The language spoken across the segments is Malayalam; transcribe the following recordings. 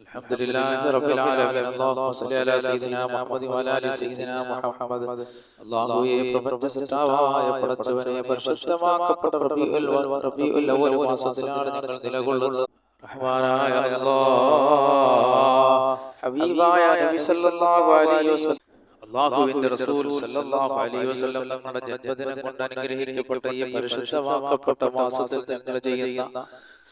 الحمد لله رب العالمين اللهم صل على سيدنا محمد وعلى ال سيدنا മുഹമ്മദ് അല്ലാഹുവേ പ്രപഞ്ച സൃഷ്ടാവായ പടച്ചവനെ പരിശുദ്ധമാക്കപ്പെട്ട റബീഉൽ അവ്വൽ റബീഉൽ അവ്വൽ മാസത്തിലാണ് ഞങ്ങൾ നിലകൊള്ളുന്നത് റഹ്മാനായ അല്ലാഹ് ഹബീബായ നബി സല്ലല്ലാഹു അലൈഹി വസല്ലം അള്ളാഹുവിന്റെ റസൂൽ സല്ലല്ലാഹു അലൈഹി വസല്ലം തങ്ങളുടെ ജന്മദിനം കൊണ്ട് അനുഗ്രഹിക്കപ്പെട്ട ഈ പരിശുദ്ധമാക്കപ്പെട്ട മാസത്തിൽ ഞങ്ങൾ ചെയ്യുന്ന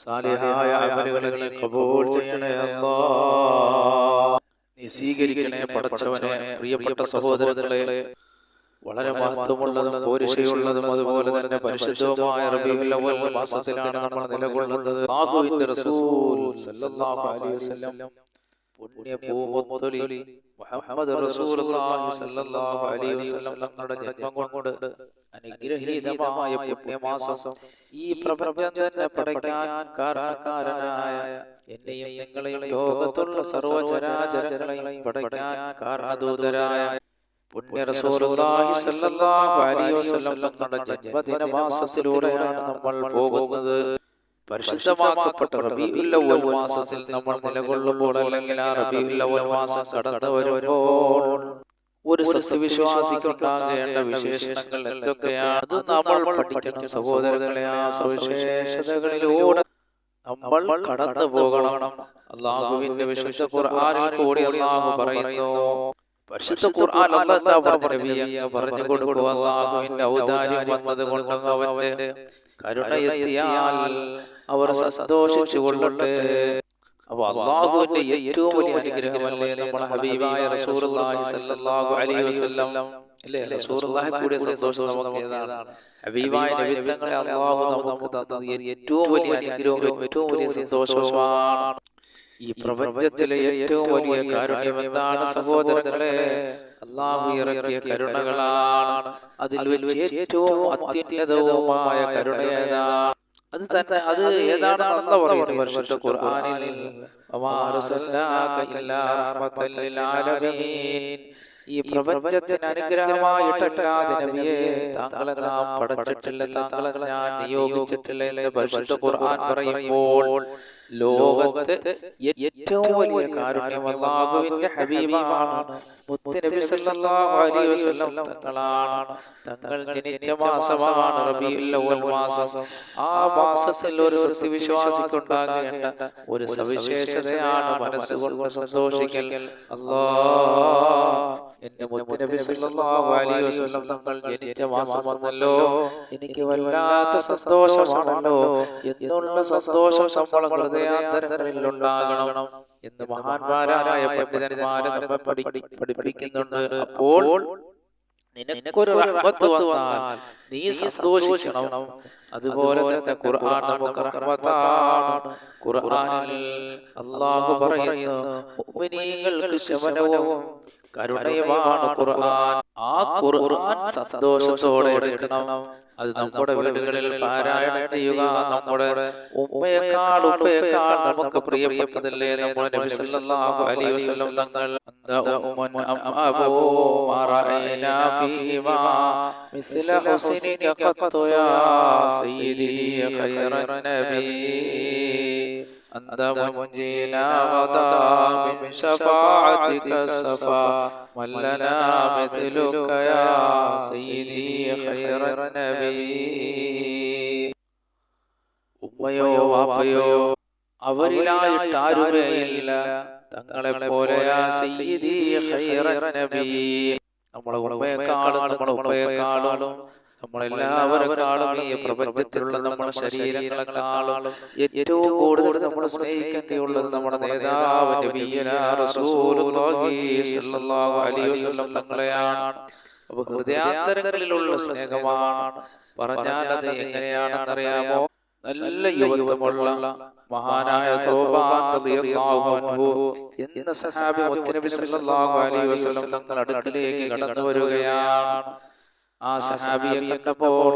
സാലിഹായ അമലുകളെ കബൂൾ ചെയ്യണേ അല്ലാഹ് നീ സ്വീകരിക്കണേ പടച്ചവനെ പ്രിയപ്പെട്ട സഹോദരങ്ങളെ. വളരെ മഹത്വമുള്ളതും പോരിശയുള്ളതും അതുപോലെ തന്നെ പരിശുദ്ധവുമായ റബീഉൽ അവ്വൽ മാസത്തിലാണ് നമ്മൾ നിലകൊള്ളുന്നത്. അല്ലാഹുവിന്റെ റസൂൽ സല്ലല്ലാഹു അലൈഹി വസല്ലം. പുണ്യ പൂമൊത്തൊലി മുഹമ്മദ് റസൂലുള്ളാഹി സ്വല്ലല്ലാഹു അലൈഹി വസല്ലം തങ്ങളുടെ ജന്മം കൊണ്ട് അനുഗ്രഹീതമായ പുണ്യമാസം ഈ പ്രപഞ്ചം തന്നെ പടയ്ക്കാൻ കാരണക്കാരനായ എന്നെയും നിങ്ങളെയും ലോകത്തുള്ള സർവചരാചരങ്ങളെയും പടയ്ക്കാൻ കാരണദൂതരായ പുണ്യ റസൂലുള്ളാഹി സ്വല്ലല്ലാഹു അലൈഹി വസല്ലം തങ്ങളുടെ ജന്മദിന മാസത്തിലൂടെയാണ് നമ്മൾ പോകുന്നത്. പരിശുദ്ധമാക്കപ്പെട്ട മാസത്തിൽ നമ്മൾ നിലകൊള്ളുമ്പോൾ അല്ലെങ്കിൽ ആ റബീഉൽ അവ്വൽ മാസം കടന്നു വരുമ്പോൾ ഒരു സത്യവിശ്വാസിക്കുണ്ടാകേണ്ട വിശേഷണങ്ങൾ എന്തൊക്കെയാണ്? അത് നമ്മൾ പഠിക്കണം സഹോദരങ്ങളെ ആ സവിശേഷതകളിലൂടെ നമ്മൾ കടന്നു പോകണം. അള്ളാഹുവിന്റെ വിശുദ്ധ ഖുർആനിൽ കൂടി അള്ളാഹു പറയുന്നു. പരിശുദ്ധ ഖുർആൻ അല്ലാഹു പറഞ്ഞ പറഞ്ഞു കൊടുക്കുക അള്ളാഹുവിന്റെ ഔദാര്യം വന്നത് കൊണ്ടും അവന്റെ കരുണയെത്തിയാൽ അവർ സന്തോഷിച്ചു കൊള്ളട്ടെ അപ്പൊ അള്ളാഹുവിന്റെ ഏറ്റവും വലിയ അനുഗ്രഹമല്ലേ ഹബീബായ റസൂലുള്ളാഹി അലൈഹി വസല്ലം. അല്ലേ? റസൂലുള്ളാഹി കൂടിയ സന്തോഷം നമുക്ക് ഏതാണ്? ഹബീബായ നബിത്തങ്ങളെ അള്ളാഹു നമുക്ക് തന്നത് ഏറ്റവും വലിയ അനുഗ്രഹവും ഏറ്റവും വലിയ സന്തോഷവുമാണ് ഈ പ്രപഞ്ചത്തിലെ ഏറ്റവും വലിയ കാരുണ്യം എന്താണ് സഹോദരങ്ങളെ? അള്ളാഹു ഇറക്കിയ കരുണകളാണ്. അതിൽ ഏറ്റവും അത്യുന്നതവുമായ കരുണ ഏതാണ്? അത് തന്നെ അത് ഏതാണെന്ന് പറയുന്നു പരിശുദ്ധ ഖുർആനിൽ വമാ അർസൽനാക ഇല്ലാ റഹ്മത്തൽ ലിൽ ആലമീൻ. ഈ പ്രപഞ്ചത്തിന് അനുഗ്രഹമായിട്ടല്ലാതെ നബിയെ താങ്കളെ ഞാൻ നിയോഗിച്ചിട്ടില്ല എന്ന് ഖുർആൻ ലോകത്ത് ഏറ്റവും വലിയ കാരുണ്യം ഹബീബാണ്. മുത്തുനബി സല്ലല്ലാഹു അലൈഹി വസല്ലം തങ്ങളാണ്. റബീഉൽ അവൽ മാസം. ആ മാസത്തിൽ ഒരു സത്യവിശ്വാസിക്കുണ്ടാകേണ്ട ഒരു സവിശേഷതയാണ് മനസ്സുകൊണ്ട് സന്തോഷിക്കൽ. അല്ലാഹ് എന്റെ വസല്ലം തങ്ങൾ ജനിച്ച മാസം വന്നല്ലോ എനിക്ക് വല്ലാത്ത സന്തോഷമാണല്ലോ. എന്നുള്ള സന്തോഷം നമ്മൾ ഹൃദയാന്തരങ്ങളിൽ ഉണ്ടാകണം എന്ന് മഹാന്മാരായ പണ്ഡിതന്മാരെ നമ്മെ പഠിപ്പിക്കുന്നുണ്ട്. അപ്പോൾ നിനക്കൊരു റഹ്മത്ത് വന്നാൽ നീ സന്തോഷിക്കണം. അതുപോലെ തന്നെ ഖുർആൻ നമുക്ക് റഹ്മത്താണ്. ഖുർആനിൽ അല്ലാഹു പറയുന്നു മുഅ്മിനീങ്ങൾക്ക് ശമനവും കരുണയുമാണ് ഖുർആൻ. ആ ഖുർആൻ സന്തോഷത്തോടെ എടുക്കണം. അത് നമ്മുടെ വീടുകളിൽ പാരായണം ചെയ്യുക. നമ്മുടെ ഉമ്മയേക്കാൾ ഉമ്മയേക്കാൾ നമുക്ക് പ്രിയപ്പെട്ടതല്ലേ? നമ്മുടെ നബി സല്ലല്ലാഹു അലൈഹി വസല്ലം തങ്ങൾ ഉമ്മൻ അബൂ മാ റഅയ്നാ ഫീഹിമാ മിസ്ല ഹുസ്നിക യാ സയ്യിദി ഖൈറൻ നബി. أنت منجينا غدا من شفاعتك السفا من لنا مثلك يا سيدي خير النبي ഉമ്മയോ വാപ്പയോ അവരിലായിട്ട് ആരുമേയില്ല തങ്ങളെ പോലെയാ സയ്യിദി ഖൈറൻ നബി നമ്മളെ ഉമ്മയെക്കാളും നമ്മളെ ഉപ്പയെക്കാളും നമ്മളെല്ലാവരെക്കാളും ഈ പ്രപഞ്ചത്തിലുള്ള നമ്മുടെ ശരീരങ്ങളെക്കാളും ഏറ്റവും കൂടുതൽ നമ്മൾ സ്നേഹിക്കേണ്ടിയുള്ളത് നമ്മുടെ നേതാവ് തങ്ങളെയാണ്. അപ്പൊ ഹൃദയാന്തരങ്ങളിലുള്ള സ്നേഹമാണ്. പറഞ്ഞാൽ അത് എങ്ങനെയാണെന്നറിയാമോ നല്ല യുവത്വമുള്ള മഹാനായ എന്ന സഹാബി തങ്ങൾ അടുക്കലേക്ക് കടന്നു വരികയാണ്. ആ സഹാബിയെ കണ്ടപ്പോൾ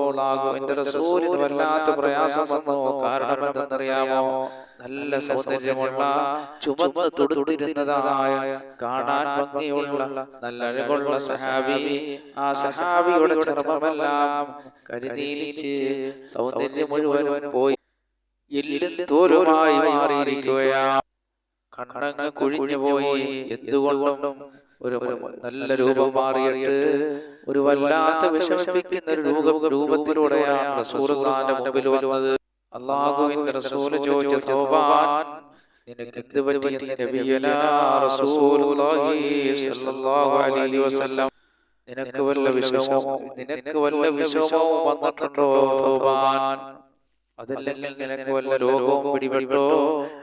റസൂലിന് വല്ലാത്ത പ്രയാസം വന്നു. കാരണം എന്തെന്നറിയാമോ നല്ല സൗന്ദര്യമുള്ള ചുമന്ന് തൊടുത്തിരുന്നതായ കാണാൻ ഭംഗിയുള്ള നല്ല അഴകുള്ള സഹാബി ആ സഹാബിയുടെ ചർമ്മമെല്ലാം കരുതിയിലിച്ച് സൗന്ദര്യം പോയി. തോലുമായി കണ്ണങ്ങ് കുഴിഞ്ഞു പോയി എന്തുകൊണ്ടും ഒരു നല്ല രൂപം മാറിയിട്ട് ഒരു വല്ലാത്ത വിഷമിപ്പിക്കുന്ന ഒരു രൂപ രൂപത്തിലൂടെയാണ് റസൂലുള്ളാന്റെ മുമ്പിൽ വന്നത്. അള്ളാഹുവിന്റെ റസൂൽ ചോദിച്ച നിനക്ക് എന്ത് പറ്റിയെന്ന് നബിയനാ റസൂലുള്ളാഹി സ്വല്ലല്ലാഹു അലൈഹി വസല്ലം. നിനക്ക് വല്ല വിഷമവും നിനക്ക് വല്ല വിഷമവും വന്നിട്ടുണ്ടോ സൗബാൻ? അതല്ലെങ്കിൽ രോഗവും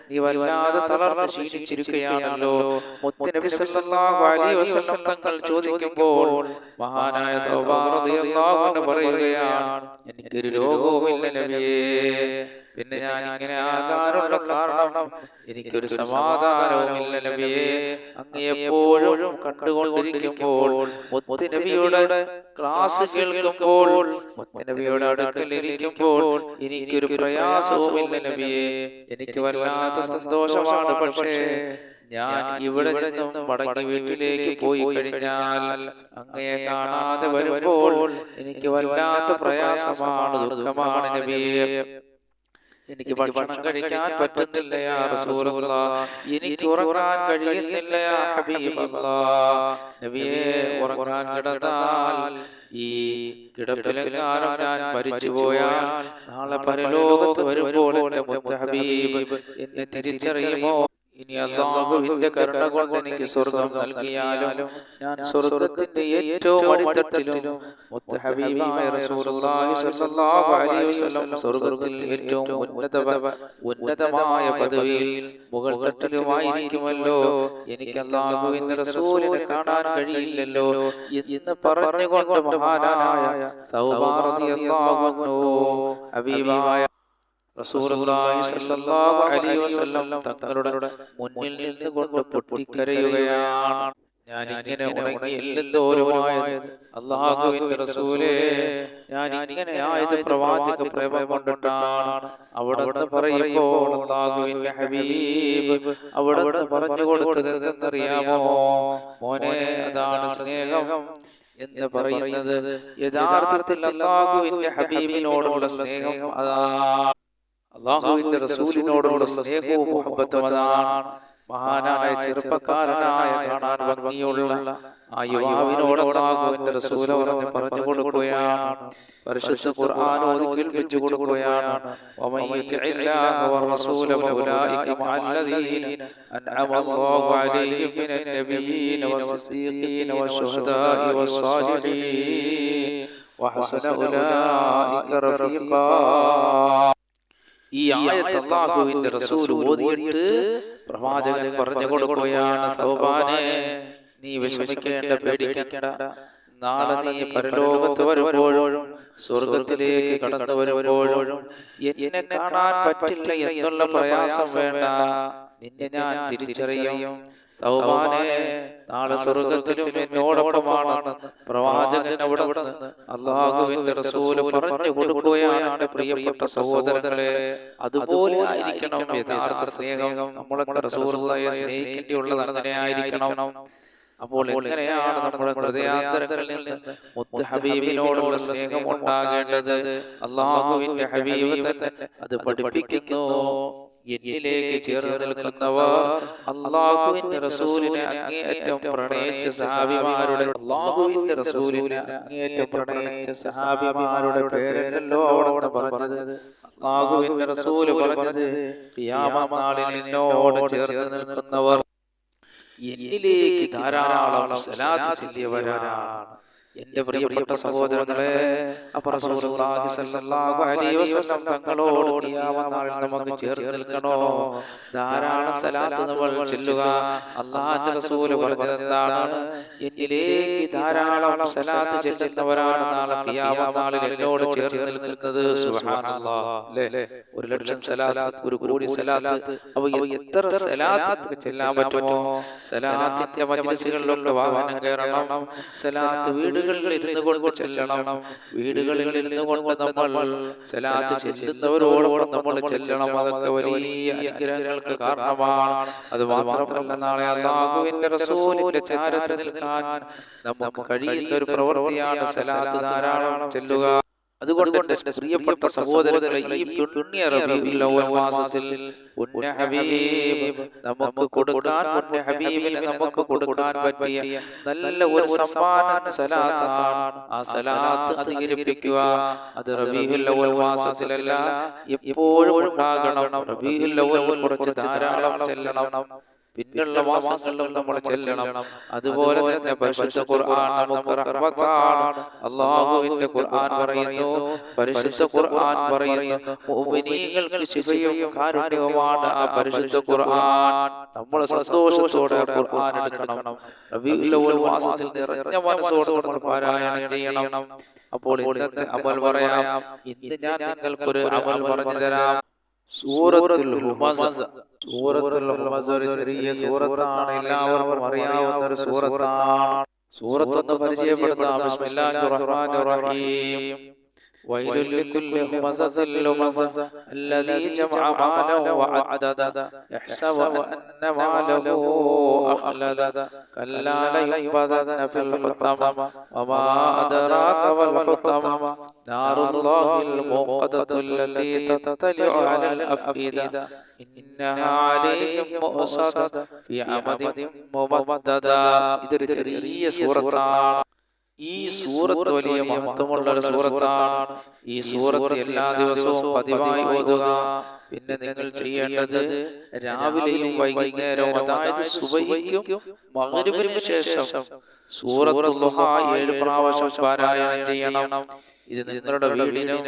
നീ വല്ലാതെ സല്ലല്ലാഹു അലൈഹി വസല്ലം തങ്ങൾ ചോദിക്കുമ്പോൾ മഹാനായ റളിയല്ലാഹു പറയുകയാണ് രോഗവുമില്ല നബിയേ. പിന്നെ ഞാൻ ഇങ്ങനെ ആകാനുള്ള കാരണം എനിക്കൊരു സമാധാനവുമില്ല നബിയെ. അങ്ങ് എപ്പോഴും കണ്ടുകൊണ്ടിരിക്കുമ്പോൾ നബിയുടെ ക്ലാസ് കേൾക്കുമ്പോൾ നബിയുടെ അടുക്കലിരിക്കുമ്പോൾ എനിക്കൊരു പ്രയാസവുമില്ല നബിയെ. എനിക്ക് വല്ലാത്ത സന്തോഷമാണ് പക്ഷേ ഞാൻ ഇവിടെ നിന്നും മടങ്ങി വീട്ടിലേക്ക് പോയി കഴിഞ്ഞാൽ അങ്ങയെ കാണാതെ വരുമ്പോൾ എനിക്ക് വല്ലാത്ത പ്രയാസമാണ് ദുഃഖമാണ് നബിയെ. എനിക്ക് ഭക്ഷണം കഴിക്കാൻ പറ്റുന്നില്ല എനിക്ക് ഉറങ്ങാൻ കഴിയുന്നില്ല നബിയെ ഉറങ്ങാൻ കിടന്നാൽ ഈ കിടപ്പിലെങ്ങാനും ഞാൻ മരിച്ചു പോയാൽ നാളെ പരലോകത്ത് വരുമ്പോൾ എന്നെ തിരിച്ചറിയുമോ? ഇനി അള്ളാഹുവിന്റെ കരുണ കൊണ്ട് എനിക്ക് സ്വർഗം നൽകിയാലും ഞാൻ സ്വർഗത്തിന്റെ ഏറ്റവും അടിത്തട്ടിലും മുത്ത ഹബീബായ റസൂലുള്ളാഹി സ്വല്ലല്ലാഹു അലൈഹി വസല്ലം സ്വർഗത്തിൽ ഏറ്റവും ഉന്നത ഉന്നതമായ പദവിയിൽ മുകൾ തട്ടിലുമായിരിക്കുമല്ലോ. എനിക്ക് അള്ളാഹുവിന്റെ റസൂലിനെ കാണാൻ കഴിയില്ലല്ലോ എന്ന് പറഞ്ഞുകൊണ്ട് മഹാനായ അൻഹു ഹബീബായ റസൂലുള്ളാഹി സ്വല്ലല്ലാഹു അലൈഹി വസല്ലം തങ്ങളുടെ മുന്നിൽ ഞാൻ ഇങ്ങനെ റസൂലേ ഞാൻ ഇങ്ങനെ പ്രവാചക പറയുമ്പോൾ ഹബീബ് പറഞ്ഞു കൊടുത്തത് മോനെ അതാണ് സ്നേഹം എന്ന് പറയുന്നത്. യഥാർത്ഥത്തിൽ അള്ളാഹുവിന്റെ ഹബീബിനോടുള്ള സ്നേഹം അതാണ് അള്ളാഹുവിന്റെ റസൂലിനോടുള്ള സ്നേഹവും മുഹബത്തും അതാണ് മഹാനായ ചെറുപ്പക്കാരനായ കാണാൻ ഭംഗിയുള്ള ആ യുവാവിനോട് അള്ളാഹുവിന്റെ റസൂല പറഞ്ഞ് പറഞ്ഞു കൊടുക്കുകയാണ് പരിശുദ്ധ ഖുർആൻ ഓതി കേൾപ്പിച്ചു കൊടുക്കുകയാണ് ومن يطع الله والرسول فاولئك مع الذين انعم الله عليهم من النبيين والصديقين والشهداء والصالحين وحسن اولئك رفيقا ഈ ആയത്ത് അള്ളാഹുവിന്റെ റസൂൽ ഓതിയിട്ട് പ്രവാചകൻ പറഞ്ഞു കൊടുക്കുകയാണ് സൗബാനെ നീ വിഷമിക്കേണ്ട പേടിക്കേണ്ട. നാളെ നീ പരലോകത്ത് വരുമ്പോഴും സ്വർഗത്തിലേക്ക് കടന്നു വരുമ്പോഴും എന്നെ കാണാൻ പറ്റില്ല എന്നുള്ള പ്രയാസം വേണ്ട. നിന്നെ ഞാൻ തിരിച്ചറിയും. നാളെ സ്വർഗത്തിലും എന്നോടൊപ്പമാണ് പ്രവാചകൻ അവിടെ അള്ളാഹുവിന്റെ റസൂൽ പറഞ്ഞു കൊടുക്കുകയാണ് പ്രിയപ്പെട്ട സഹോദരങ്ങളെ. അതുപോലെ ആയിരിക്കണം യഥാർത്ഥ സ്നേഹം. നമ്മളൊക്കെ റസൂലുള്ളാഹിയെ സ്നേഹിക്കേണ്ടിയുള്ളത് അങ്ങനെ ആയിരിക്കണം. അപ്പോൾ എങ്ങനെയാണ് നമ്മുടെ ഹൃദയാന്തരങ്ങളിൽ നിന്ന് മുത്ത് ഹബീബിനോടുള്ള സ്നേഹം ഉണ്ടാകേണ്ടത് അള്ളാഹുവിന്റെ ഹബീബ് തന്നെ അത് പഠിപ്പിക്കുന്നു. എന്നിലേക്ക് ചേർന്ന് നിൽക്കുന്നവർ അള്ളാഹുവിന്റെ റസൂലിനെ അങ്ങേയറ്റം പ്രണയിച്ച സഹാബിമാരുടെ അള്ളാഹുവിന്റെ റസൂലിനെ അങ്ങേയറ്റം പ്രണയിച്ച സഹാബിമാരുടെ പേരല്ലോ അവിടെ പറഞ്ഞത്. അള്ളാഹുവിന്റെ റസൂൽ പറഞ്ഞത് യാമനാളിൽ നാളിൽ എന്നോട് ചേർന്ന് നിൽക്കുന്നവർ എന്നിലേക്ക് ധാരാളം സലാത്ത് ചൊല്ലിയവരാണ്. എന്റെ പ്രിയപ്പെട്ട സഹോദരങ്ങളെ തങ്ങളോട് നമുക്ക് ചേർത്ത് നിൽക്കണോ? ധാരാളം സ്ഥലത്ത് നമ്മൾ ചൊല്ലുക. അള്ളാഹിന്റെ റസൂൽ പറഞ്ഞത് എന്താണ്? എന്നിലേക്ക് ധാരാളം സലാത്ത് ചെല്ലുന്നവരാണ് നാളെ നാളിൽ എന്നോട് ചേർത്ത് നിൽക്കുന്നത് ഒരു ലക്ഷം സലാത്ത് ഒരു കോടി സലാത്ത് അവ എത്ര സലാത്ത് ചെല്ലാൻ പറ്റുമോ? സലാത്തിന്റെ മജ്ലിസുകളിലൊക്കെ വാഹനം കയറണം. സലാത്ത് വീടുകളിൽ ഇരുന്ന് കൊണ്ട് ചെല്ലണം. വീടുകളിൽ ഇരുന്ന് കൊണ്ട് നമ്മൾ സലാത്ത് ചെല്ലുന്നവരോടൊപ്പം നമ്മൾ ചെല്ലണം. അതൊക്കെ വലിയ അനുഗ്രഹങ്ങൾക്ക് കാരണമാണ്. അത് മാത്രമല്ല നാളെ അള്ളാഹുവിന്റെ റസൂലിന്റെ ചാരത്തിൽ നിൽക്കാൻ നമുക്ക് കഴിയുന്ന ഒരു പ്രവൃത്തിയാണ് സലാത്ത് ധാരാളം ചെല്ലുക. അതുകൊണ്ട് എന്റെ പ്രിയപ്പെട്ട സഹോദരങ്ങളെ ഈ പുണ്യ റബീഉൽ അവ്വൽ മാസത്തിൽ പുണ്യ ഹബീബ് നമുക്ക് കൊടുക്കാൻ പുണ്യ ഹബീബിന് നമുക്ക് കൊടുക്കാൻ പറ്റിയ നല്ല ഒരു സമ്മാനം സലാത്താണ്. ആ സലാത്ത് അധികരിപ്പിക്കുക. അത് റബീഉൽ അവ്വൽ മാസത്തിലല്ല എപ്പോഴും ഉണ്ടാകണം. കുറച്ച് ധാരാളം ചെല്ലണം. പിന്നുള്ള മാസങ്ങളിലും നമ്മൾ ചെല്ലണം. അതുപോലെ തന്നെ പരിശുദ്ധ ഖുർആൻ നമുക്ക് റഹ്മത്താണ്. അല്ലാഹുവിന്റെ ഖുർആൻ പറയുന്നു. പരിശുദ്ധ ഖുർആൻ പറയുന്നു. മുഅ്മിനീങ്ങൾക്ക് ശിഫയും കാരുണ്യവുമാണ് ആ പരിശുദ്ധ ഖുർആൻ. നമ്മൾ സന്തോഷത്തോടെ ഖുർആൻ എടുക്കണം. റബീഉൽ അവ്വൽ മാസത്തിൽ നിറഞ്ഞ മനസ്സോടെ നമ്മൾ പാരായണം ചെയ്യണം. അപ്പോൾ ഇന്നത്തെ അമൽ പറയാം. ഇന്ന് ഞാൻ നിങ്ങൾക്കൊരു അമൽ പറഞ്ഞു തരാം. സൂറത്തുൽ സൂറത്തുൽ ഒരു ചെറിയ സൂറത്താണ്. എല്ലാവർക്കും അറിയാവുന്ന ഒരു സൂറത്താണ്. സൂറത്ത് പരിചയപ്പെടുത്താം. ويل لكل همزة لمزة الذي جمع مالا وعددا يحسب أن ماله أخلد كلا لينبذن في الحطمة وما أدراك ما الحطمة نار الله الموقدة التي تطلع على الأفئدة إنها عليهم مؤصدة في عمد ممددة ഇതൊരു ചെറിയ സൂറത്താണ് ഈ സൂറത്ത് വലിയ മഹത്വമുള്ള ഒരു സൂറത്താണ്. ഈ സൂറത്ത് എല്ലാ ദിവസവും പതിവായി ഓതുക. പിന്നെ നിങ്ങൾ ചെയ്യേണ്ടത് രാവിലെയും വൈകുന്നേരവും അതായത് സുബഹിക്കും മഗ്രിബിനും ശേഷം സൂറത്തുൽ ഏഴ് പ്രാവശ്യം പാരായണം ചെയ്യണം. ഇത് നിങ്ങളുടെ വീടിനും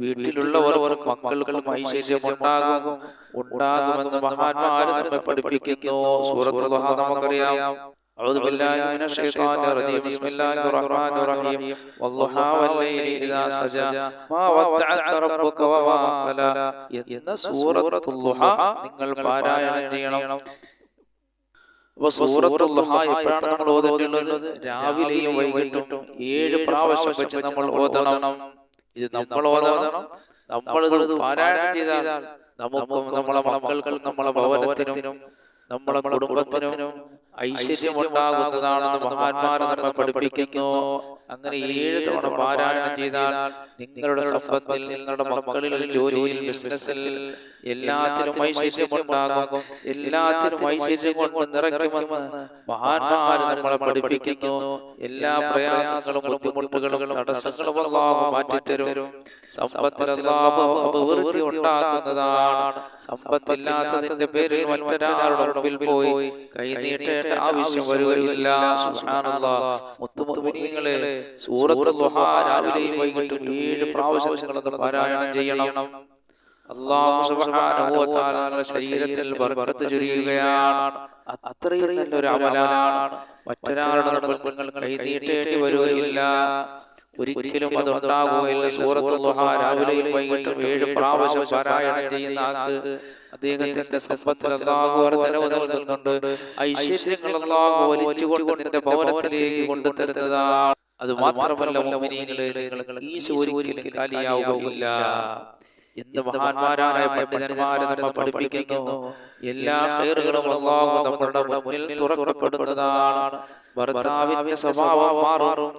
വീട്ടിലുള്ളവർക്കും മക്കൾക്കും ഐശ്വര്യം ഉണ്ടാകും. ഉണ്ടാകുമെന്ന് മഹാന്മാര് നമ്മെ പഠിപ്പിക്കുന്നു. സൂറത്തുള്ള നമുക്കറിയാം. أعوذ بالله من الشيطان الرجيم بسم الله الرحمن الرحيم والضحى والليل إذا سجى ما ودعك ربك وما قلى എന്ന സൂറത്തുൽ ദുഹ നിങ്ങൾ പാരായണം ചെയ്യണം അപ്പൊ സൂറത്തുൽ ദുഹ എപ്പോഴാണ് നമ്മൾ ഓതേണ്ടത് രാവിലെയും വൈകിട്ടും ഏഴ് പ്രാവശ്യം വെച്ച് നമ്മൾ ഓതണം ഇത് നമ്മൾ ഓതണം നമ്മൾ ഇത് പാരായണം ചെയ്താൽ നമുക്കും നമ്മളെ മക്കൾക്കും നമ്മളെ ഭവനത്തിനും നമ്മളെ കുടുംബത്തിനും ഐശ്വര്യമുണ്ടാകുന്നതാണെന്ന് മഹാന്മാർ നമ്മെ പഠിപ്പിക്കുന്നു. അങ്ങനെ ഏഴ് തവണ പാരായണം ചെയ്താൽ നിങ്ങളുടെ സമ്പത്തിൽ നിങ്ങളുടെ മക്കളിൽ ജോലിയിൽ ബിസിനസ്സിൽ എല്ലാത്തിനും ഐശ്വര്യമുണ്ടാകും എല്ലാത്തിനും ഐശ്വര്യം കൊണ്ട് നിറയ്ക്കുമെന്ന് മഹാന്മാർ നമ്മളെ പഠിപ്പിക്കുന്നു. എല്ലാ പ്രയാസങ്ങളും ബുദ്ധിമുട്ടുകളും തടസ്സങ്ങളും അള്ളാഹു മാറ്റിത്തരും. സമ്പത്തിൽ അള്ളാഹു അഭിവൃദ്ധി ഉണ്ടാക്കുന്നതാണ്. സമ്പത്തില്ലാത്തതിന്റെ പേരിൽ മറ്റൊരാളുടെ മുമ്പിൽ പോയി കൈ നീട്ടേണ്ട ആവശ്യം വരികയില്ല സൂറത്തുൽ ദുഹ രാവിലെയും വൈകിട്ടും ഏഴ് പ്രാവശ്യം നിങ്ങൾ പാരായണം ചെയ്യണം. അള്ളാഹു സുബ്ഹാനഹു വ തആല ശരീരത്തിൽ ബർക്കത്ത് ചൊരിയുകയാണ്. അത്രയും നല്ലൊരു അമലാണ്. മറ്റൊരാളുടെ കൈ നീട്ടേണ്ടി വരികയില്ല. ഒരിക്കലും അതുണ്ടാകുകയില്ല സൂറത്തുൽ ദുഹ രാവിലെയും വൈകിട്ടും ഏഴ് പ്രാവശ്യം പാരായണം ചെയ്യുന്ന ആൾക്ക് അദ്ദേഹത്തിന്റെ സമ്പത്തിൽ അള്ളാഹു വർധനവ് നൽകുന്നുണ്ട് ഐശ്വര്യങ്ങൾ അള്ളാഹു വലിച്ചുകൊണ്ട് നിന്റെ ഭവനത്തിലേക്ക് കൊണ്ടുതരുന്നതാണ് അത് മാത്രമല്ല കാലിയാവുകയില്ല. എന്ന് മഹാന്മാരായ പണ്ഡിതന്മാരെ പഠിപ്പിക്കുന്നു? എല്ലാ ഹൈറുകളും അള്ളാഹു നമ്മുടെ മുന്നിൽ തുറക്കപ്പെടുന്നതാണ്. ഭർത്താവിന്റെ സ്വഭാവം മാറും.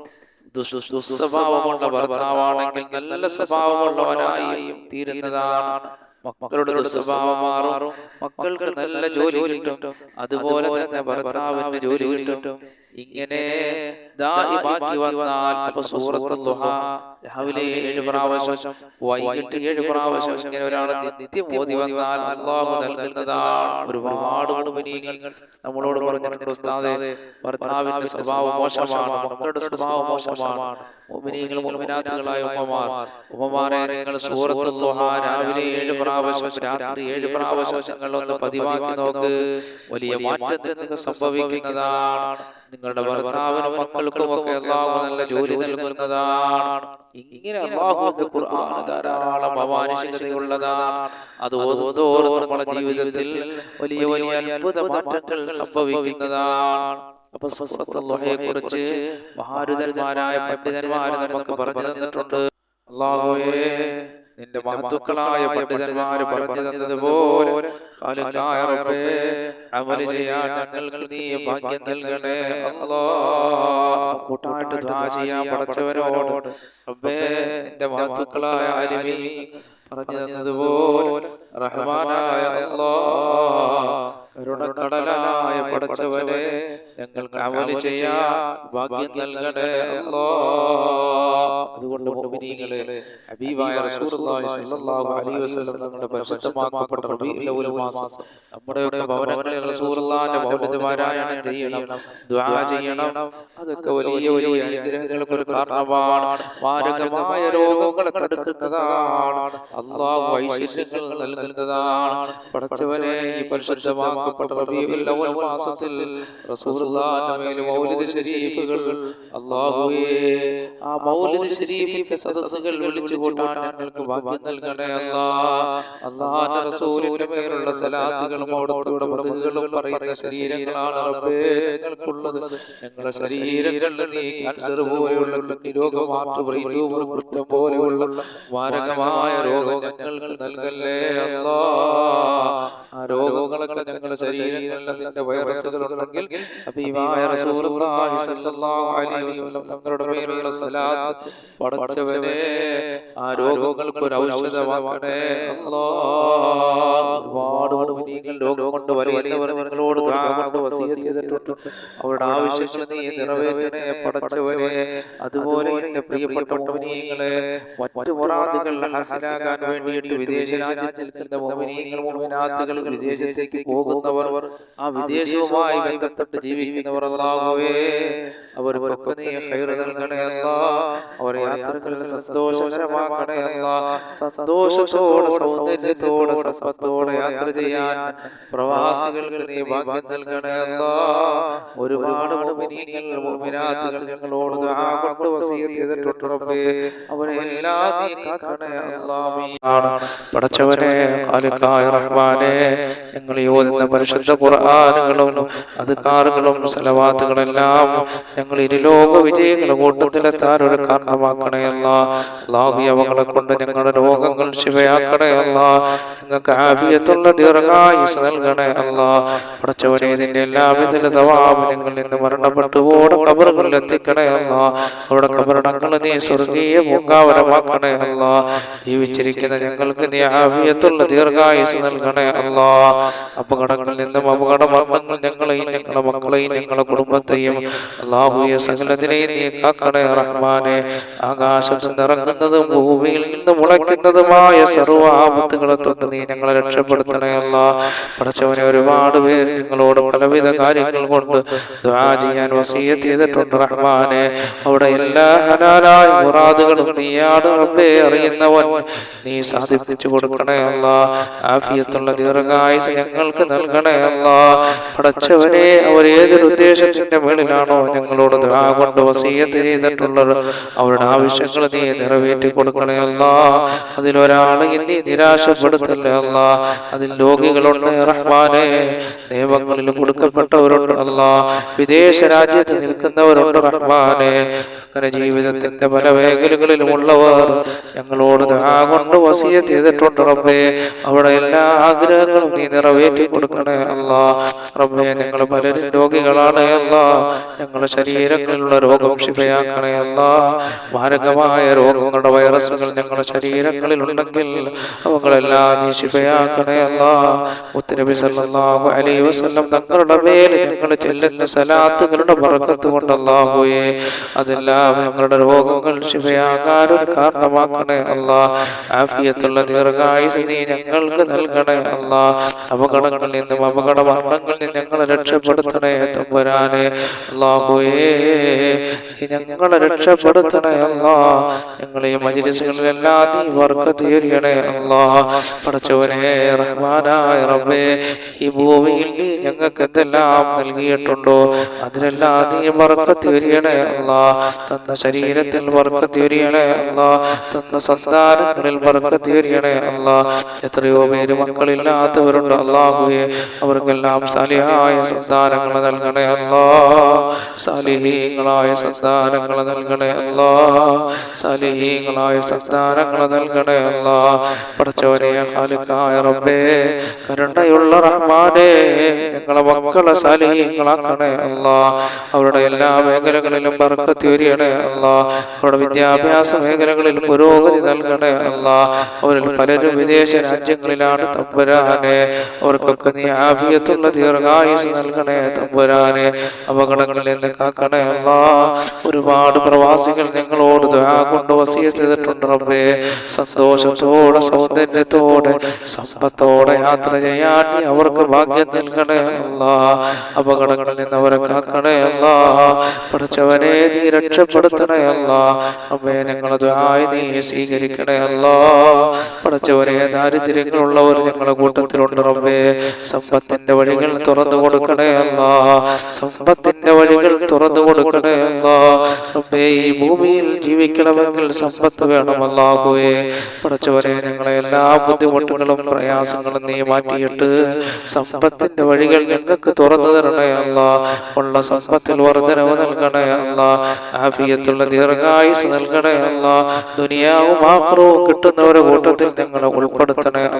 ദുസ്വഭാവമുള്ള ഭർത്താവാണെങ്കിൽ നല്ല സ്വഭാവമുള്ളവനായി തീരുന്നതാണ്. മക്കളുടെ സ്വഭാവം മാറും. മക്കൾക്ക് നല്ല ജോലി കിട്ടും. അതുപോലെ തന്നെ ഭർത്താവിന് ജോലി കിട്ടും. ഇങ്ങനെ ദാഹിമാക്കി വന്നാൽ അപ്പൊ സൂറത്തുൽ ദുഹ. രാവിലെ ഏഴ് പ്രാവശ്യം വൈകിട്ട് ഏഴ് പ്രാവശ്യം ഇങ്ങനെ ഒരാൾ നിത്യം ഓതി വന്നാൽ അള്ളാഹു നൽകുന്നതാണ്. ഒരുപാട് കുടുംബനീയങ്ങൾ നമ്മളോട് പറഞ്ഞിട്ടുണ്ട് ഉസ്താദെ ഭർത്താവിന്റെ സ്വഭാവം മോശമാണ് മക്കളുടെ സ്വഭാവം മോശമാണ്. മുഅ്മിനീങ്ങൾ മുഅ്മിനാത്തുകളായ ഉമ്മമാർ. ഉമ്മമാരെ നിങ്ങൾ സൂറത്തുൽ ദുഹ രാവിലെ ഏഴ് പ്രാവശ്യം രാത്രി ഏഴ് പ്രാവശ്യം നിങ്ങൾ ഒന്ന് പതിവാക്കി നോക്ക്. വലിയ മാറ്റം നിങ്ങൾക്ക് സംഭവിക്കുന്നതാണ്. നിങ്ങളുടെ ഭർത്താവിനും മക്കൾക്കും ഒക്കെ അള്ളാഹു നല്ല ജോലി നൽകുന്നതാണ്. ഇങ്ങനെ അള്ളാഹുവിന്റെ ഖുർആൻ ധാരാളം അമാനുഷികതയുള്ളതാണ്. അത് ഓതോറും നമ്മുടെ ജീവിതത്തിൽ വലിയ വലിയ അത്ഭുത മാറ്റങ്ങൾ സംഭവിക്കുന്നതാണ്. അപ്പൊ സുഹൃത്തുള്ളഹയെ കുറിച്ച് മഹാരുതന്മാരായ പണ്ഡിതന്മാർ നമുക്ക് പറഞ്ഞു തന്നിട്ടുണ്ട്. അള്ളാഹുവേ നിന്റെ മഹത്തുക്കളായ പണ്ഡിതന്മാര് പറഞ്ഞു തന്നതുപോലെ അമൽ ചെയ്യാൻ ഞങ്ങൾക്ക് നീ ഭാഗ്യം നൽകണേ. കൂട്ടായിട്ട് ചെയ്യാൻ പഠിച്ചവരോട് റബ്ബേ നിന്റെ മഹത്തുക്കളായ അലിമി പറഞ്ഞു തന്നതുപോലെ റഹ്മാനായ അല്ലാ. കരുണക്കടലായ പടച്ചവനെ ഞങ്ങൾ അമൽ ചെയ്യാ ഭാഗ്യം നൽകണേ അല്ലാ. അതുകൊണ്ട് മുഅ്മിനീങ്ങളെ ഹബീബായ റസൂലുള്ളാഹി സ്വല്ലല്ലാഹു അലൈഹി വസല്ലം തങ്ങളുടെ പരിശുദ്ധമാക്കപ്പെട്ട റബീഉൽ അവ്വൽ മാസം. നമ്മുടെയൊക്കെ ഭവനങ്ങളിൽ റസൂലുള്ളാഹിന്റെ മൗലിദ് ചെയ്യണം ദുആ ചെയ്യണം. അതൊക്കെ വലിയ വലിയ അനുഗ്രഹങ്ങൾക്ക് ഒരു കാരണമാണ്. മാരകമായ രോഗങ്ങളെ തടുക്കുന്നതാണ്. അള്ളാഹു ഐശ്വര്യങ്ങൾ നൽകുന്നതാണ്. പടച്ചവനെ ഈ പരിശുദ്ധമാക്കപ്പെട്ട റബീഉൽ അവ്വൽ മാസത്തിൽ റസൂലുള്ളാഹിന്റെ മേൽ മൗലിദ് ശരീഫുകൾ അല്ലാഹുവേ ആ മൗലിദ് ശരീഫിന്റെ സദസ്സുകൾ വിളിച്ചു കൂട്ടാൻ ഞങ്ങൾക്ക് ഭാഗ്യം നൽകണേ അല്ലാ. അല്ലാഹുവിന്റെ റസൂലിന്റെ മേലുള്ള സലാത്തുകളും മതകളും പറയുന്ന ശരീരങ്ങളാണ് റബ്ബേ ഞങ്ങൾക്കുള്ളത്. ഞങ്ങളുടെ ശരീരങ്ങളിൽ നീ ക്യാൻസർ പോലെയുള്ള രോഗമാറ്റു ബ്രെയിൻ കുറ്റം പോലെയുള്ള മാരകമായ രോഗം ഞങ്ങൾക്ക് നൽകല്ലേ അല്ലാ. ആ രോഗങ്ങളൊക്കെ ശരീരങ്ങളിൽ അതിന്റെ വൈറസുകൾ ഉണ്ടെങ്കിൽ ഹബീബായ റസൂലുള്ളാഹി സ്വല്ലല്ലാഹു അലൈഹി വസല്ലം തങ്ങളുടെ മേലുള്ള സലാത്ത് പടച്ചവനെ ആ രോഗങ്ങൾക്ക് ഒരു ഔഷധമാക്കണേ. അല്ലാ ഒരുപാട് മുഅ്മിനീങ്ങൾ രോഗം കൊണ്ട് വരുന്നവർ നിങ്ങളോട് ദുആ കൊണ്ട് വസിയത്ത് ചെയ്തിട്ടുണ്ട്. അവരുടെ ആവശ്യങ്ങൾ നീ നിറവേറ്റണേ പടച്ചവനെ അതുപോലെ പ്രിയപ്പെട്ട മുഅ്മിനീങ്ങളെ മറ്റു മുറാദുകൾ ഹാസിലാകാൻ വേണ്ടിയിട്ട് വിദേശ രാജ്യത്ത് നിൽക്കുന്ന മുഅ്മിനീങ്ങൾ മുഅ്മിനാത്തുകൾ വിദേശത്തേക്ക് പോകുന്നവർ ആ വിദേശവുമായി ബന്ധപ്പെട്ട് ജീവിക്കുന്നവർ അല്ലാഹുവേ നീ അല്ലാ അവർ സന്തോഷത്തോടെ സൗന്ദര്യത്തോടെ സമ്പത്തോടെ യാത്ര ചെയ്യാൻ പ്രവാസികൾക്ക് നീ ഭാഗ്യം നൽകണേ അല്ലാ. ഒരുപാട് ഞങ്ങളോട് ദുആ കൊണ്ട് വസിയത്ത് ചെയ്തിട്ടുണ്ട് റബ്ബേ അവരെ എല്ലാ നീ പടച്ചവനെ റഹ്മാനെ ഞങ്ങൾ ഓതുന്ന പരിശുദ്ധ ഖുർആനുകളും അധികാറുകളും സലവാത്തുകളെല്ലാം ഞങ്ങൾ ഇരുലോക വിജയങ്ങളുടെ കൂട്ടത്തിലെത്താൻ ഒരു കാരണമാക്കണയല്ല അള്ളാഹു അവകളെ കൊണ്ട് ഞങ്ങളുടെ രോഗങ്ങൾ ശിവയാക്കണയല്ല ഞങ്ങൾക്ക് ആഫിയത്തുള്ള ദീർഘായുസ് നൽകണയല്ല പഠിച്ചവരെ ഇതിന്റെ എല്ലാവിധ തവാബ് ഞങ്ങൾ ഇന്ന് മരണപ്പെട്ടു ഓടെ കബറുകളിൽ എത്തിക്കണയല്ല അവരുടെ കബറടങ്ങൾ നീ സ്വർഗീയ പൂങ്കാവരമാക്കണയല്ല ജീവിച്ചിരിക്കുന്ന ഞങ്ങൾക്ക് നീ ആഫിയത്തുള്ള ദീർഘായുസ് നൽകണയല്ല അല്ല. അപകടങ്ങളിൽ നിന്നും അപകട മരണങ്ങൾ ഞങ്ങളെയും ഞങ്ങളുടെ മക്കളെയും ഞങ്ങളുടെ കുടുംബത്തെയും അള്ളാഹുയെ സകലത്തിനെയും നീ റഹ്മാനെ. ആകാശത്ത് നിറങ്ങുന്നതും ഭൂമിയിൽ നിന്ന് മുളയ്ക്കുന്നതുമായ സർവ ആപത്തുകളെ തൊട്ട് നീ ഞങ്ങളെ രക്ഷപ്പെടുത്തണേ അല്ല. പഠിച്ചവനെ ഒരുപാട് പേര് നിങ്ങളോട് പലവിധ കാര്യങ്ങൾ കൊണ്ട് ദ്വാ ചെയ്യാൻ വസീയത്ത് ചെയ്തിട്ടുണ്ട് റഹ്മാനെ. അവിടെ എല്ലാ ഹലാലായ മുറാദുകളും നീയാണ് റബ്ബേ അറിയുന്നവൻ നീ സാധിപ്പിച്ചു കൊടുക്കണേ അല്ല. ആഫിയത്തുള്ള ദീർഘായുസ് ഞങ്ങൾക്ക് നൽകണേ പടച്ചവനെ അവർ ഏതൊരു ഉദ്ദേശത്തിന്റെ മേളിലാണോ ഞങ്ങളോട് കൊണ്ട് വസീയത്ത് ചെയ്തിട്ടുള്ളത്? അവരുടെ ആവശ്യങ്ങൾ നീ നിറവേറ്റി കൊടുക്കണേ അല്ല. അതിലൊരാളെ നീ നിരാശപ്പെടുത്തല്ലേ അതിൽ രോഗികളുണ്ട് റഹ്മാനെ. നിയമങ്ങളിൽ കൊടുക്കപ്പെട്ടവരുണ്ട് അല്ല. വിദേശ രാജ്യത്ത് നിൽക്കുന്നവരുണ്ട് റഹ്മാനെ. അങ്ങനെ ജീവിതത്തിന്റെ പല മേഖലകളിലുമുള്ളവർ ഞങ്ങളോട് ദുആ കൊണ്ട് വസീയത്ത് ചെയ്തിട്ടുണ്ട് റബ്ബേ. അവിടെ എല്ലാ ആഗ്രഹങ്ങളും നീ നിറവേറ്റി കൊടുക്കണേ അല്ല. റബ്ബേ ഞങ്ങൾ പലരും രോഗികളാണ് അല്ല. ഞങ്ങളുടെ ശരീരങ്ങളിലുള്ള രോഗം ക്ഷിപയാക്കണയല്ല അല്ല. മാരകമായ രോഗങ്ങളുടെ വൈറസുകൾ ഞങ്ങളുടെ ശരീരങ്ങളിൽ ഉണ്ടെങ്കിൽ അവങ്ങളെല്ലാം നീ ശിവയാക്കണേ അല്ല. മുത്തനബി സല്ലല്ലാഹു അലൈഹി വസല്ലം തങ്ങളുടെ മേൽ ഞങ്ങൾ ചെല്ലുന്ന സലാത്തുകളുടെ ബർക്കത്ത് കൊണ്ട് അല്ലാഹുവേ അതെല്ലാം ഞങ്ങളുടെ രോഗങ്ങൾ ശിവയാകാൻ ഒരു കാരണമാക്കണേ അല്ല. ആഫിയത്തുള്ള ദീർഘായുസ് നീ ഞങ്ങൾക്ക് നൽകണേ അല്ല. അപകടങ്ങളിൽ നിന്നും അപകട മരണങ്ങളിൽ നിന്ന് ഞങ്ങളെ രക്ഷപ്പെടുത്തണേ തമ്പുരാനെ അല്ലാഹുവേ ഞങ്ങളെ രക്ഷപ്പെടുത്തണേ അല്ല. ഞങ്ങളെ മജിലിസുകളിലെല്ലാം നീ വർക്ക് തീരണേ അല്ലാ. പഠിച്ചവനെ റഹ്മാനായ റബ്ബേ ഈ ഭൂമിയിൽ നീ ഞങ്ങൾക്ക് എന്തെല്ലാം നൽകിയിട്ടുണ്ടോ? അതിലെല്ലാം നീ വർക്ക് തീരണേ അല്ലാ. തന്ന ശരീരത്തിൽ വർക്ക് തീരണേ അല്ലാ. തന്ന സന്താനങ്ങളിൽ വർക്ക് തീരണേ അല്ലാ. എത്രയോ പേര് മക്കളില്ലാത്തവരുണ്ട് അള്ളാഹുയെ അവർക്കെല്ലാം സാലിഹായ സന്താനങ്ങൾ നൽകണേ അല്ലാ. സലിഹീങ്ങളായ സന്താനങ്ങൾ നൽകണേ അല്ലാ. സലിഹീങ്ങളായ സന്താനങ്ങൾ നൽകണേ അല്ലാ. പഠിച്ചവരെ ഹാലുക്കായ റബ്ബേ കരുണയുള്ള റഹ്മാനെ ഞങ്ങളെ മക്കളെ സലിഹീങ്ങളാക്കണേ അല്ലാ. അവരുടെ എല്ലാ മേഖലകളിലും ബർക്കത്ത് വരികണേ അല്ലാ. അവരുടെ വിദ്യാഭ്യാസ മേഖലകളിൽ പുരോഗതി നൽകണേ അല്ലാ. അവരിൽ പലരും വിദേശ രാജ്യങ്ങളിലാണ് തമ്പുരാനെ. അവർക്കൊക്കെ നൽകണേ കാക്കണേ ഒരുപാട് പ്രവാസികൾ ഞങ്ങളോട് കൊണ്ട് വസിയ ചെയ്തിട്ടുണ്ട് റബ്ബേ. സന്തോഷത്തോടെ സൗന്ദര്യത്തോടെ സമ്പത്തോടെ യാത്ര ചെയ്യാൻ അവർക്ക് ഭാഗ്യം നൽകണേ അല്ല. അപകടങ്ങളിൽ നിന്ന് അവരെ കാക്കണേ അല്ല. പഠിച്ചവനെ നീ രക്ഷപ്പെടുത്തണേ അല്ല. അമ്മേ ഞങ്ങളത് ആയി നീ സ്വീകരിക്കണേ അല്ല. പഠിച്ചവരെ ദാരിദ്ര്യങ്ങളുള്ളവർ ഞങ്ങളുടെ കൂട്ടത്തിലുണ്ട് റബ്ബേ. സമ്പത്തിന്റെ വഴികൾ തുറന്നു കൊടുക്കണേ അല്ല. സമ്പത്തിന്റെ വഴികൾ തുറന്നു കൊടുക്കണേ അല്ല. റബ്ബേ ഈ ഭൂമിയിൽ ജീവിക്കണമെങ്കിൽ സമ്പത്ത് വേണമല്ലാകുവേ പഠിച്ചവരെ ഞങ്ങളെ എല്ലാ ബുദ്ധിമുട്ടുകളും പ്രയാസങ്ങളും നീ മാറ്റിയിട്ട് സമ്പത്തിന്റെ വഴികൾ ഞങ്ങൾക്ക് തുറന്നു തരണേ അല്ല. ഉള്ള സമ്പത്തിൽ വർധനവ് നൽകണേ അല്ല. ആഫിയത്തുള്ള ദീർഘായുസ് നൽകണേ അല്ല. ദുനിയാവും ആക്രവും കിട്ടുന്നവരുടെ കൂട്ടത്തിൽ ഞങ്ങളെ ഉൾപ്പെടുത്തണേ